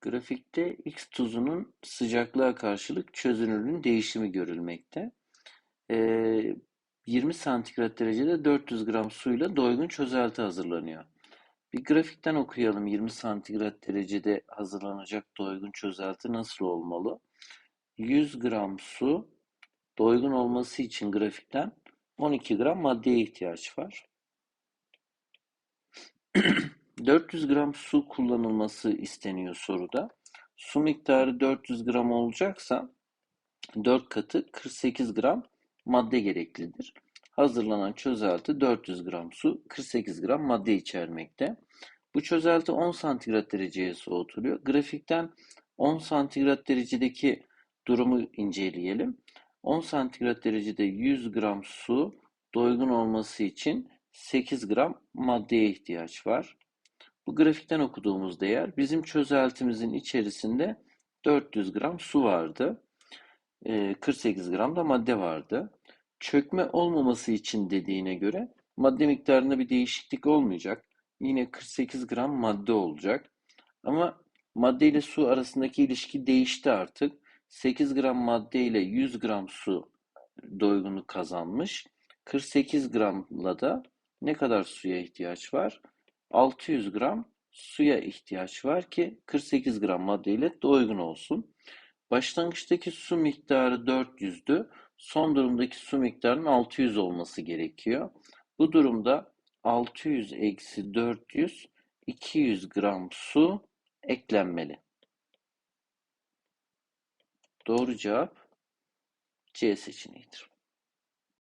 Grafikte X tuzunun sıcaklığa karşılık çözünürlüğün değişimi görülmekte. Ee, 20 santigrat derecede 400 gram suyla doygun çözelti hazırlanıyor. Bir grafikten okuyalım 20 santigrat derecede hazırlanacak doygun çözelti nasıl olmalı? 100 gram su doygun olması için grafikten 12 gram maddeye ihtiyaç var. 400 gram su kullanılması isteniyor soruda. Su miktarı 400 gram olacaksa 4 katı 48 gram madde gereklidir. Hazırlanan çözelti 400 gram su, 48 gram madde içermekte. Bu çözelti 10 santigrat dereceye soğutuluyor. Grafikten 10 santigrat derecedeki durumu inceleyelim. 10 santigrat derecede 100 gram su doygun olması için 8 gram maddeye ihtiyaç var. Bu grafikten okuduğumuz değer bizim çözeltimizin içerisinde 400 gram su vardı. 48 ee, gram da madde vardı. Çökme olmaması için dediğine göre madde miktarında bir değişiklik olmayacak. Yine 48 gram madde olacak. Ama madde ile su arasındaki ilişki değişti artık. 8 gram madde ile 100 gram su doygunluk kazanmış. 48 gramla da ne kadar suya ihtiyaç var? 600 gram suya ihtiyaç var ki 48 gram maddeyle doygun olsun. Başlangıçtaki su miktarı 400'dü. Son durumdaki su miktarının 600 olması gerekiyor. Bu durumda 600 eksi 400 200 gram su eklenmeli. Doğru cevap C seçeneğidir.